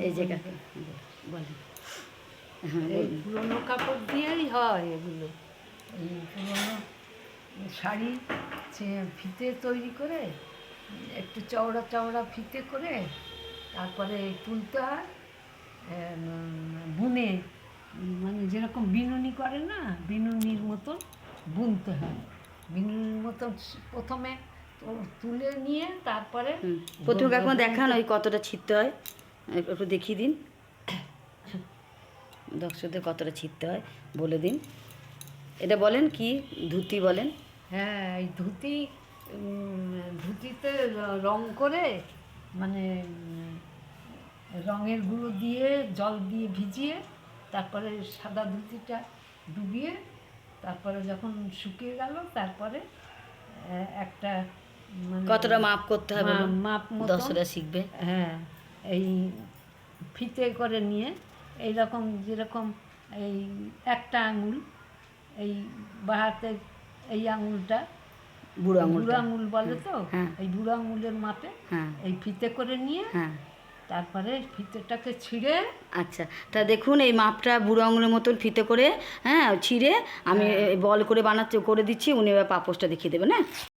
এই যে কাকে বলেন। হ্যাঁ এই বলুন। কাপড় দিয়েই হয় এগুলো। এই পুরোনো শাড়ি ফিতে তৈরি করে একটু চওড়া চওড়া ফিতে করে তারপরে তুলতে হয় বুনে। মানে যেরকম বিনুনি করে না বিনুনির মতন বুনতে হয়। বিনুনির মতন প্রথমে তো- তুলে নিয়ে তারপরে। প্রথমে কাকিমা দেখান ওই কতটা ছিটতে হয়? একটু দেখিয়ে দিন। দর্শকদের কতটা ছিটতে হয় বলে দিন। এটা বলেন কি ধুতি বলেন। হ্যাঁ এই ধুতি ধুতিতে র- করে মানে রঙের গুঁড়ো দিয়ে জল দিয়ে ভিজিয়ে তারপরে সাদা ধুতিটা ডুবিয়ে তারপরে যখন শুকিয়ে গেল তারপরে একটা মানে কতটা মাপ করতে হবে মাপ দর্শকরা শিখবে। হ্যাঁ। এই ফিতে করে নিয়ে এই রকম যেরকম এই একটা আঙুল এই বাহাতে এই আঙুলটা বুড়ো আঙুলটা। বুড়ো আঙুল বলে তো? হ্যাঁ। এই বুড়ো আঙুলের মাপে হ্যাঁ। এই ফিতে করে নিয়ে হ্যাঁ। তারপরে ফিতেটাকে ছিঁড়ে আচ্ছা তা দেখুন এই মাপটা বুড়ো আঙুলের মতন ফিতে করে হ্যাঁ ছিঁড়ে আমি বল করে বানাতে করে দিচ্ছি উনি এবার পাপোশটা দেখিয়ে দেবেন হ্যাঁ?